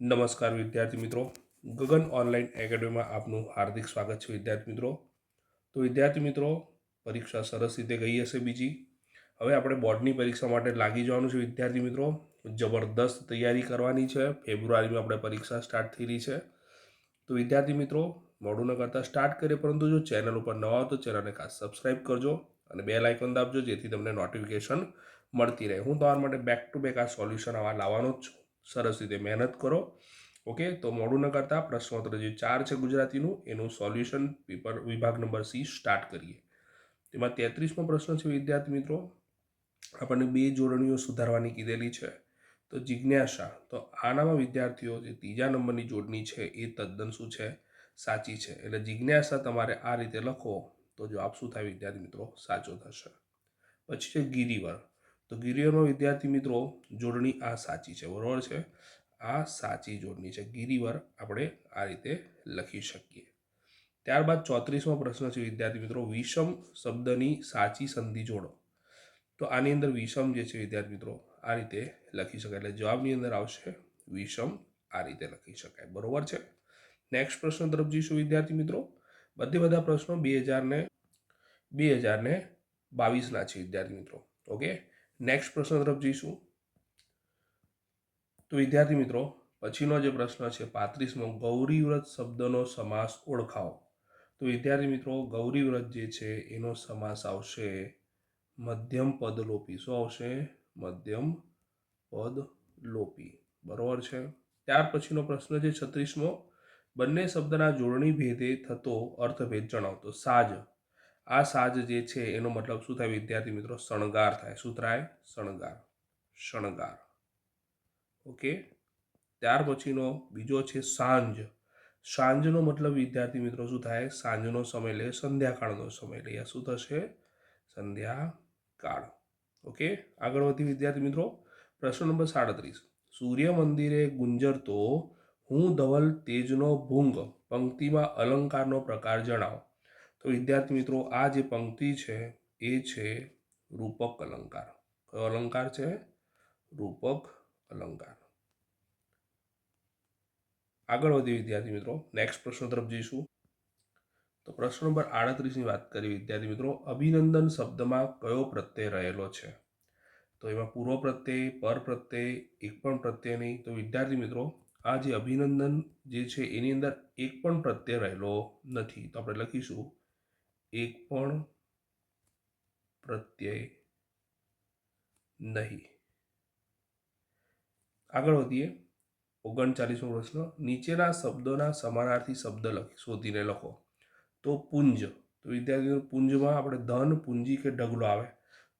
નમસ્કાર વિદ્યાર્થી મિત્રો. ગગન ઓનલાઈન એકેડમીમાં આપનું હાર્દિક સ્વાગત છે વિદ્યાર્થી મિત્રો. તો વિદ્યાર્થી મિત્રો, પરીક્ષા સરસ રીતે ગઈ હશે બીજી. હવે આપણે બોર્ડની પરીક્ષા માટે લાગી જવાનું છે વિદ્યાર્થી મિત્રો. જબરદસ્ત તૈયારી કરવાની છે. ફેબ્રુઆરીમાં આપણે પરીક્ષા સ્ટાર્ટ થઈ રહી છે. તો વિદ્યાર્થી મિત્રો, મોડું ન કરતાં સ્ટાર્ટ કરીએ. પરંતુ જો ચેનલ ઉપર નવા હો તો ચેનલને ખાસ સબસ્ક્રાઇબ કરજો અને બે લાઇકન દાબજો જેથી તમને નોટિફિકેશન મળતી રહે. હું તમારા માટે બેક ટુ બેક આ સોલ્યુશન આવા લાવવાનો જ છું. સરસ રીતે મહેનત કરો. ઓકે, તો મોડું ન કરતા પ્રશ્નોત્તર જે ચાર છે ગુજરાતીનું, એનું સોલ્યુશન પેપર વિભાગ નંબર સી સ્ટાર્ટ કરીએ. તેમાં તેત્રીસમો પ્રશ્ન છે, વિદ્યાર્થી મિત્રો. આપણને બે જોડણીઓ સુધારવાની કીધેલી છે. તો જિજ્ઞાસા, તો આનામાં વિદ્યાર્થીઓ જે ત્રીજા નંબરની જોડણી છે, એ તદ્દન શું છે? સાચી છે. એટલે જિજ્ઞાસા તમારે આ રીતે લખો, તો જવાબ શું થાય વિદ્યાર્થી મિત્રો? સાચો થશે. પછી છે, ગિરિવર. તો ગિરિવરમાં વિદ્યાર્થી મિત્રો, જોડણી આ સાચી છે, બરોબર છે? આ સાચી જોડણી છે. ગિરિવર આપણે આ રીતે લખી શકીએ. ત્યારબાદ ચોત્રીસમો પ્રશ્ન છે, વિદ્યાર્થી મિત્રો, વિષમ શબ્દની સાચી સંધિ જોડો. તો આની અંદર વિષમ જે છે, વિદ્યાર્થી મિત્રો, આ રીતે લખી શકાય. એટલે જવાબની અંદર આવશે, વિષમ આ રીતે લખી શકાય. બરોબર છે? નેક્સ્ટ પ્રશ્ન તરફ જઈશું, વિદ્યાર્થી મિત્રો. બધે બધા પ્રશ્નો બે હજારને બે હજારને બાવીસના છે, વિદ્યાર્થી મિત્રો. ઓકે? નેક્સ્ટ પ્રશ્ન તરફ જઈશું. તો વિદ્યાર્થી મિત્રો, પછીનો જે પ્રશ્ન છે, પાંત્રીસમો, ગૌરીવ્રત શબ્દનો સમાસ ઓળખાવો. તો વિદ્યાર્થી મિત્રો, ગૌરીવ્રત જે છે, એનો સમાસ આવશે મધ્યમ પદલોપી. શું આવશે? મધ્યમ પદ લોપી બરોબર છે? ત્યાર પછીનો પ્રશ્ન છે, છત્રીસમો. બંને શબ્દના જોડણી ભેદે થતો અર્થભેદ જણાવતો. સાજ. આ સાજ જે છે, એનો મતલબ શું થાય વિદ્યાર્થી મિત્રો? શણગાર થાય. શું થાય? શણગાર. શણગાર. ઓકે? ત્યાર પછીનો બીજો છે સાંજ. સાંજનો મતલબ વિદ્યાર્થી મિત્રો શું થાય? સાંજનો સમય લે, સંધ્યાકાળનો સમય લે. શું થશે? સંધ્યાકાળ. ઓકે? આગળ વધી વિદ્યાર્થી મિત્રો. પ્રશ્ન નંબર સાડત્રીસ. સૂર્ય મંદિરે ગુંજરતો હું ધવલ તેજનો ભૂંગ. પંક્તિમાં અલંકારનો પ્રકાર જણાવો. તો વિદ્યાર્થી મિત્રો, આ જે પંક્તિ છે, એ છે રૂપક અલંકાર. કયો અલંકાર છે? રૂપક અલંકાર. આગળ વધી વિદ્યાર્થી મિત્રો. નેક્સ્ટ પ્રશ્ન તરફ જઈશું. તો પ્રશ્ન નંબર આડત્રીસની વાત કરી વિદ્યાર્થી મિત્રો. અભિનંદન શબ્દમાં કયો પ્રત્યય રહેલો છે? તો એમાં પૂર્વ પ્રત્યય, પર પ્રત્યય, એક પણ પ્રત્યય નહીં. તો વિદ્યાર્થી મિત્રો, આ જે અભિનંદન જે છે, એની અંદર એક પણ પ્રત્યય રહેલો નથી. તો આપણે લખીશું. એક પણ પ્રત્યય નહીં. આગળ વધીએ. ઓગણચાલીસમો પ્રશ્ન. નીચેના શબ્દોના સમાનાર્થી શબ્દ લખી, શોધીને લખો. તો પુંજ. તો વિદ્યાર્થી પુંજમાં આપણે ધન, પૂંજી કે ઢગલો આવે?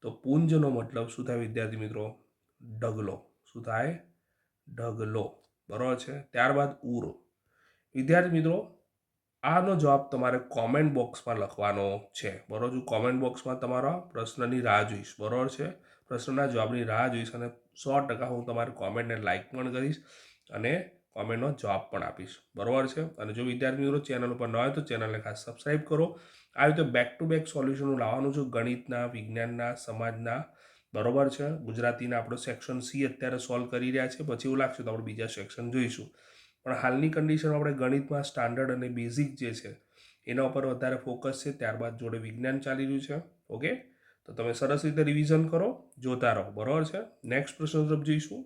તો પુંજનો મતલબ શું થાય વિદ્યાર્થી મિત્રો? ઢગલો. શું થાય? ઢગલો. બરાબર છે? ત્યારબાદ ઉરો વિદ્યાર્થી મિત્રો આનો જવાબ તમારે કોમેન્ટ બોક્સમાં લખવાનો છે. બરોબર? હું કોમેન્ટ બોક્સમાં તમારા પ્રશ્નની રાહ જોઈશ. બરોબર છે? પ્રશ્નના જવાબની રાહ જોઈશ અને સો ટકા હું તમારી કોમેન્ટને લાઇક પણ કરીશ અને કોમેન્ટનો જવાબ પણ આપીશ. બરોબર છે? અને જો વિદ્યાર્થી મિત્રો ચેનલ ઉપર ન હોય તો ચેનલને ખાસ સબસ્ક્રાઈબ કરો. આ રીતે બેક ટુ બેક સોલ્યુશન લાવવાનું છું ગણિતના, વિજ્ઞાનના, સમાજના. બરોબર છે? ગુજરાતીના આપણો સેક્શન સી અત્યારે સોલ્વ કરી રહ્યા છે. પછી એવું લાગશે તો આપણે બીજા સેક્શન જોઈશું. પણ હાલની કન્ડિશનમાં આપણે ગણિતમાં સ્ટાન્ડર્ડ અને બેઝિક જે છે, એના ઉપર વધારે ફોકસ છે, ત્યારબાદ જોડે વિજ્ઞાન ચાલી રહ્યું છે. ઓકે તો તમે સરસ રીતે રિવિઝન કરો, જોતા રહો. બરાબર છે? નેક્સ્ટ પ્રશ્ન તરફ જઈશું.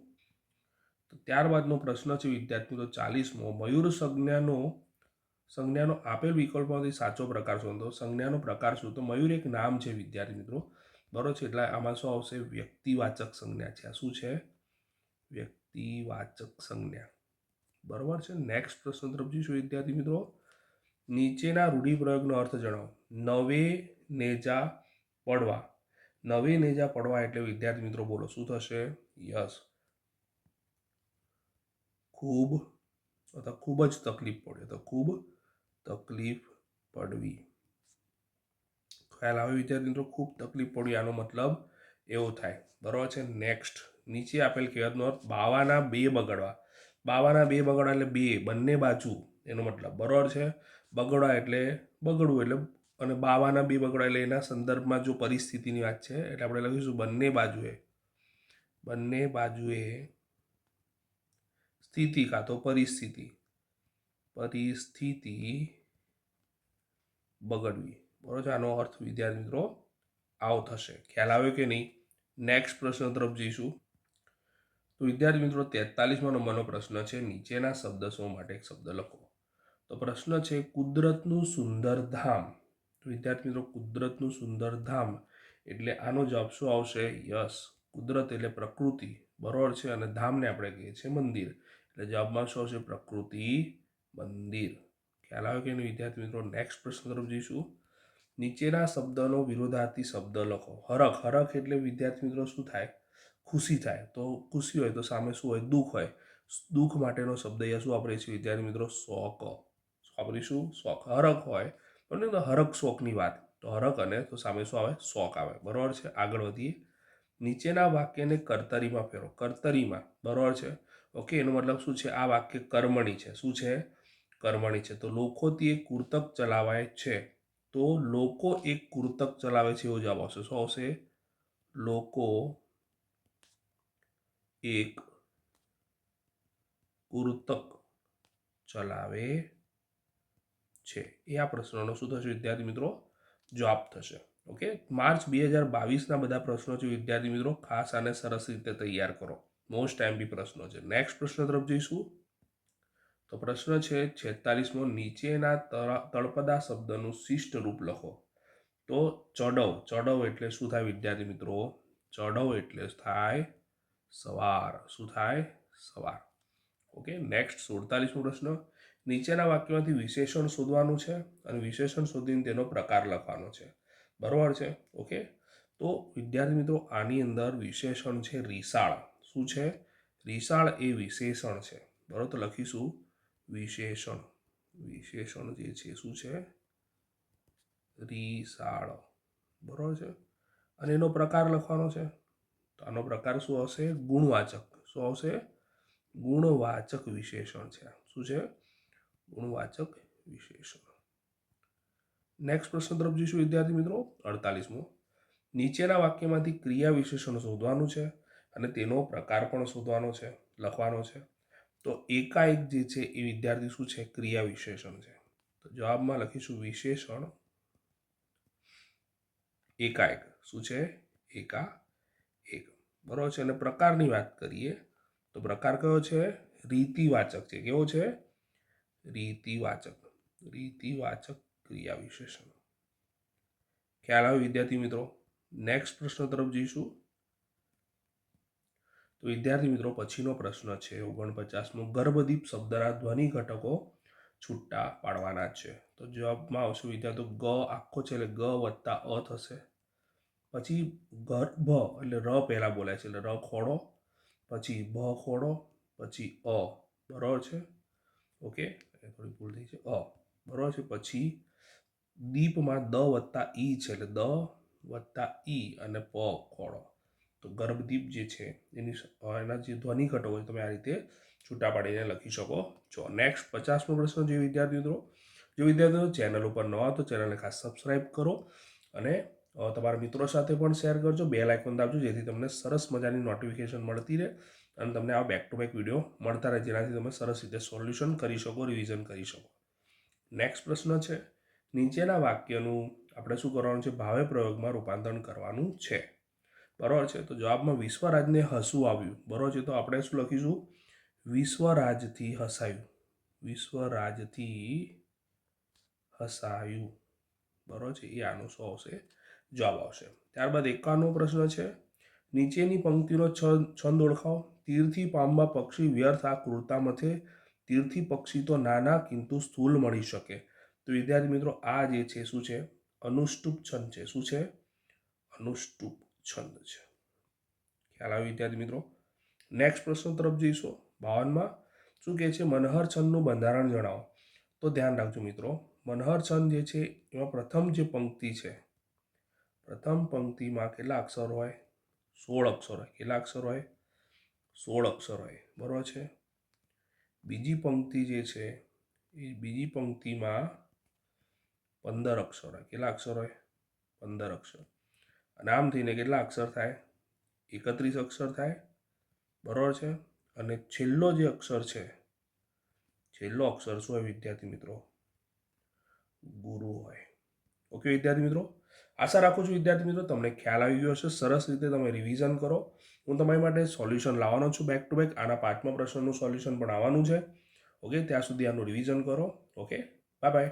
તો ત્યારબાદનો પ્રશ્ન છે વિદ્યાર્થી તો ચાલીસમો. મયુર સંજ્ઞાનો સંજ્ઞાનો આપેલ વિકલ્પમાંથી સાચો પ્રકાર શું તો સંજ્ઞાનો પ્રકાર શું? તો મયુર એક નામ છે વિદ્યાર્થી મિત્રો. બરાબર છે? એટલે આમાં શું આવશે? વ્યક્તિવાચક સંજ્ઞા છે. આ શું છે? વ્યક્તિવાચક સંજ્ઞા. બરાબર છે? નેક્સ્ટ પ્રશ્ન તરફ જઈશું, વિદ્યાર્થી મિત્રો. નીચેના રૂઢિપ્રયોગનો અર્થ જણાવો. નવે નેજા પડવા. નવે નેજા પડવા એટલે વિદ્યાર્થી મિત્રો બોલો, શું થશે? યસ. ખૂબ અથવા ખૂબ જ તકલીફ પડે તો ખૂબ તકલીફ પડવી. ખ્યાલ આવે વિદ્યાર્થી મિત્રો? ખૂબ તકલીફ પડી, આનો મતલબ એવો થાય. બરાબર છે? નેક્સ્ટ નીચે આપેલ કહેવતનો અર્થ બાવાના બે બગડવા. બાવાના બે બગડા એટલે બે, બંને બાજુ, એનો મતલબ બરોબર છે? બગડા એટલે બગડવું એટલે અને બાવાના બે બગડા એટલે એના સંદર્ભમાં જો પરિસ્થિતિની વાત છે, એટલે આપણે લખીશું બંને બાજુએ બંને બાજુએ સ્થિતિ કાં તો પરિસ્થિતિ પરિસ્થિતિ બગડવી. બરોબર છે? આનો અર્થ વિદ્યાર્થી મિત્રો આવો થશે. ખ્યાલ આવ્યો કે નહીં? નેક્સ્ટ પ્રશ્ન તરફ જઈશું. વિદ્યાર્થી મિત્રો તેતાલીસમાં નંબરનો પ્રશ્ન છે, નીચેના શબ્દ શો માટે એક શબ્દ લખો. તો પ્રશ્ન છે, કુદરતનું સુંદર ધામ. વિદ્યાર્થી મિત્રો, કુદરતનું સુંદર ધામ એટલે આનો જવાબ શું આવશે? યસ, કુદરત એટલે પ્રકૃતિ, બરોબર છે? અને ધામને આપણે કહીએ છીએ મંદિર. એટલે જવાબમાં શું આવશે? પ્રકૃતિ મંદિર. ખ્યાલ આવે કે વિદ્યાર્થી મિત્રો? નેક્સ્ટ પ્રશ્ન તરફ જઈશું. નીચેના શબ્દનો વિરોધાર્થી શબ્દ લખો. હરખ. હરખ એટલે વિદ્યાર્થી મિત્રો શું થાય? ખુશી થાય, તો ખુશી હોય તો સામે શું હોય? દુઃખ હોય. દુઃખ માટેનો શબ્દ અહીંયા શું વાપરીએ છીએ? વિદ્યાર્થી મિત્રો, શોક. વાપરીશું શોખ હરખ હોય. પણ હરક શોખની વાત. તો હરખ અને તો સામે શું આવે? શોખ આવે. બરાબર છે? આગળ વધીએ. નીચેના વાક્યને કર્તરીમાં ફેરો કર્તરીમાં. બરાબર છે? ઓકે એનો મતલબ શું છે? આ વાક્ય કર્મણી છે. શું છે? કર્મણી છે. તો લોકોથી એક કુર્તક ચલાવાય છે. તો લોકો એક કુર્તક ચલાવે છે એવો જવાબ આવશે. શું આવશે? લોકો એક કુર્તક ચલાવે છે. એ આ પ્રશ્નનો શું થશે વિદ્યાર્થી મિત્રો? જવાબ થશે. ઓકે? માર્ચ બે હજાર બાવીસના બધા પ્રશ્નો છે વિદ્યાર્થી મિત્રો, ખાસ આને સરસ રીતે તૈયાર કરો. મોસ્ટ બી પ્રશ્નો છે. નેક્સ્ટ પ્રશ્ન તરફ જઈશું. તો પ્રશ્ન છે છેતાલીસમો, નીચેના તળપદા શબ્દનું શિષ્ટ રૂપ લખો. તો ચડવ ચડવ એટલે શું થાય વિદ્યાર્થી મિત્રો? ચડવ એટલે થાય સવાર. શું થાય? સવાર. ઓકે નેક્સ્ટ સુડતાલીસમો પ્રશ્ન. નીચેના વાક્યમાંથી વિશેષણ શોધવાનું છે અને વિશેષણ શોધીને તેનો પ્રકાર લખવાનો છે. બરાબર છે? ઓકે તો વિદ્યાર્થી મિત્રો, આની અંદર વિશેષણ છે રીસાળ. શું છે? રીસાળ એ વિશેષણ છે. બરાબર, તો લખીશું. વિશેષણ. વિશેષણ જે છે, શું છે? રીસાળ. બરાબર છે? અને એનો પ્રકાર લખવાનો છે. તો આનો પ્રકાર શું આવશે? ગુણવાચક. શું આવશે? ગુણવાચક વિશેષણ છે. શું છે? ગુણવાચક વિશેષણ. નેક્સ્ટ પ્રશ્ન તરફ જઈશું, વિદ્યાર્થી મિત્રો. અડતાલીસમો. નીચેના વાક્યમાંથી ક્રિયા વિશેષણ શોધવાનું છે અને તેનો પ્રકાર પણ શોધવાનો છે, લખવાનો છે. તો એકાએક જે છે એ વિદ્યાર્થી શું છે? ક્રિયા વિશેષણ છે. તો જવાબમાં લખીશું વિશેષણ. એકાએક. શું છે? એકા એક. બરાબર છે? અને પ્રકારની વાત કરીએ, તો પ્રકાર કયો છે? રીતિવાચક છે. કેવો છે? રીતિવાચક. રીતિવાચક ક્રિયા વિશેષણ. ખ્યાલ આવે વિદ્યાર્થી મિત્રો? નેક્સ્ટ પ્રશ્ન તરફ જઈશું. તો વિદ્યાર્થી મિત્રો, પછીનો પ્રશ્ન છે, ઓગણપચાસમો. ગર્ભદીપ શબ્દના ધ્વનિ ઘટકો છૂટા પાડવાના છે. તો જવાબમાં આવશે વિદ્યાર્થીઓ ગ આખો છે એટલે ગ વત્તા અ થશે. પછી ગર્ભ એટલે ર પહેલાં બોલાય છે, એટલે ર ખોડો, પછી ભ ખોડો, પછી અ, બરાબર છે? ઓકે થોડી ભૂલ થઈ છે. અ, બરાબર છે? પછી દીપમાં દ વત્તા ઈ છે, એટલે દ વત્તા ઈ અને પ ખોડો. તો ગર્ભદીપ જે છે, એની એના જે ધ્વનિ હોય તમે આ રીતે છૂટા પાડીને લખી શકો છો. નેક્સ્ટ પચાસમો પ્રશ્ન જે વિદ્યાર્થી મિત્રો. જો વિદ્યાર્થીઓ ચેનલ ઉપર નવા તો ચેનલને ખાસ સબસ્ક્રાઈબ કરો અને તમારા મિત્રો સાથે પણ શેર કરજો. બે લાઇકોન દાબજો જેથી તમને સરસ મજાની નોટિફિકેશન મળતી રહે અને તમને આ બેક ટુ બેક વીડિયો મળતા રહે, જેનાથી તમે સરસ રીતે સોલ્યુશન કરી શકો રિવિઝન કરી શકો. નેક્સ્ટ પ્રશ્ન છે, નીચેના વાક્યનું આપણે શું કરવાનું છે? ભાવે પ્રયોગમાં રૂપાંતરણ કરવાનું છે. બરાબર છે? તો જવાબમાં વિશ્વરાજને હસવું આવ્યું. બરાબર છે? તો આપણે શું લખીશું? વિશ્વરાજથી હસાયું. વિશ્વરાજથી હસાયું. બરાબર છે? એ આનો શું આવશે? જવાબ આવશે. ત્યારબાદ એકાવનમો પ્રશ્ન છે. નીચેની પંક્તિનો છંદ ઓળખાવો. તીરથી પામવા પક્ષી વ્યર્થ આ ક્રૂરતા મથે. તીરથી પક્ષી તો નાના, કિંતુ સ્થૂલ મળી શકે. તો વિદ્યાર્થી મિત્રો, આ જે છે, શું છે? અનુષ્ટુપ છંદ છે. શું છે? અનુષ્ટુપ છંદ છે. ખ્યાલ આવે વિદ્યાર્થી મિત્રો? નેક્સ્ટ પ્રશ્ન તરફ જઈશું. બાવનમાં, શું કહે છે? મનહર છંદનું બંધારણ જણાવો. તો ધ્યાન રાખજો મિત્રો. મનહર છંદ જે છે, એમાં પ્રથમ જે પંક્તિ છે પ્રથમ પંક્તિમાં કેટલા અક્ષર હોય? સોળ અક્ષર હોય. કેટલા અક્ષર હોય? સોળ અક્ષર હોય. બરાબર છે? બીજી પંક્તિ જે છે, એ બીજી પંક્તિમાં પંદર અક્ષર હોય. કેટલા અક્ષર હોય? પંદર અક્ષર. અને આમ થઈને કેટલા અક્ષર થાય? એકત્રીસ અક્ષર થાય. બરાબર છે? અને છેલ્લો જે અક્ષર છે, છેલ્લો અક્ષર શું હોય વિદ્યાર્થી મિત્રો? ગુરુ હોય. ઓકે વિદ્યાર્થી મિત્રો આશા રાખું છું, વિદ્યાર્થી મિત્રો, તમને ખ્યાલ આવી ગયો હશે. સરસ રીતે તમે રિવિઝન કરો. હું તમારી માટે સોલ્યુશન લાવવાનો છું બેક ટુ બેક આના પાંચમા પ્રશ્નનું સોલ્યુશન પણ આવવાનું છે. ઓકે ત્યાં સુધી આનું રિવિઝન કરો. Okay bye bye